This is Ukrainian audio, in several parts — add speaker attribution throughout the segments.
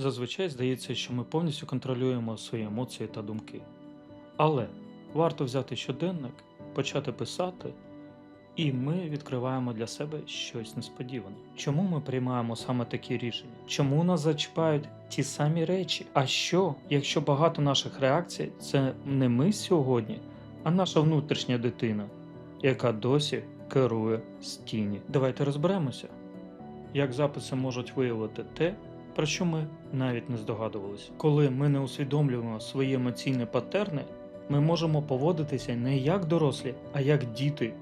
Speaker 1: Зазвичай здається, що ми повністю контролюємо свої емоції та думки. Але варто взяти щоденник, почати писати, і ми відкриваємо для себе щось несподіване. Чому ми приймаємо саме такі рішення? Чому нас зачіпають ті самі речі? А що, якщо багато наших реакцій це не ми сьогодні, а наша внутрішня дитина, яка досі керує з тіні? Давайте розберемося, як записи можуть виявити те, про що ми навіть не здогадувалися. Коли ми не усвідомлюємо свої емоційні патерни, ми можемо поводитися не як дорослі, а як діти,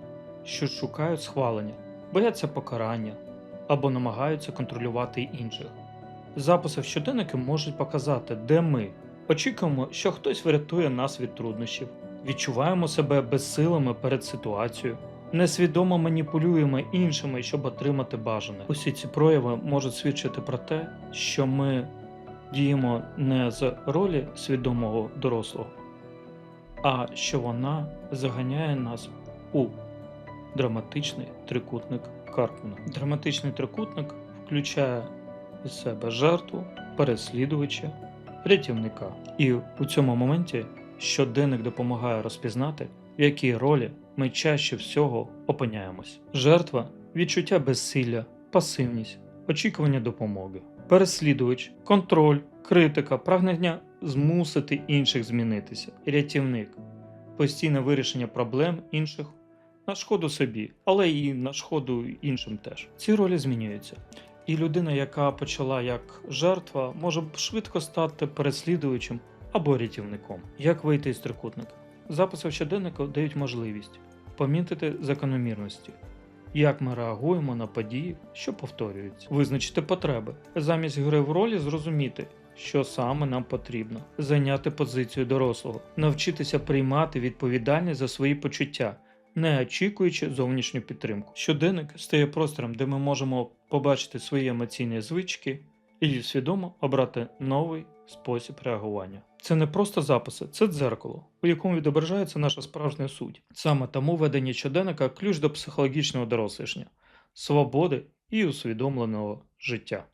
Speaker 1: що шукають схвалення, бояться покарання або намагаються контролювати інших. Записи в щоденники можуть показати, де ми очікуємо, що хтось врятує нас від труднощів, відчуваємо себе безсилими перед ситуацією, несвідомо маніпулюємо іншими, щоб отримати бажане. Усі ці прояви можуть свідчити про те, що ми діємо не з ролі свідомого дорослого, а що вона заганяє нас у драматичний трикутник Карпмана. Драматичний трикутник включає в себе жертву, переслідувача, рятівника. І у цьому моменті щоденник допомагає розпізнати, в якій ролі ми чаще всього опиняємось. Жертва відчуття безсилля, пасивність, очікування допомоги, переслідувач, контроль, критика, прагнення змусити інших змінитися, рятівник, постійне вирішення проблем інших на шкоду собі, але і на шкоду іншим теж. Ці ролі змінюються. І людина, яка почала як жертва, може швидко стати переслідувачем або рятівником. Як вийти із трикутника? Записи в щоденнику дають можливість помітити закономірності, як ми реагуємо на події, що повторюються, визначити потреби, замість гри в ролі зрозуміти, що саме нам потрібно, зайняти позицію дорослого, навчитися приймати відповідальність за свої почуття, не очікуючи зовнішню підтримку. Щоденник стає простором, де ми можемо побачити свої емоційні звички і свідомо обрати новий спосіб реагування. Це не просто записи, це дзеркало, у якому відображається наша справжня суть. Саме тому ведення щоденника ключ до психологічного дорослішня, свободи і усвідомленого життя.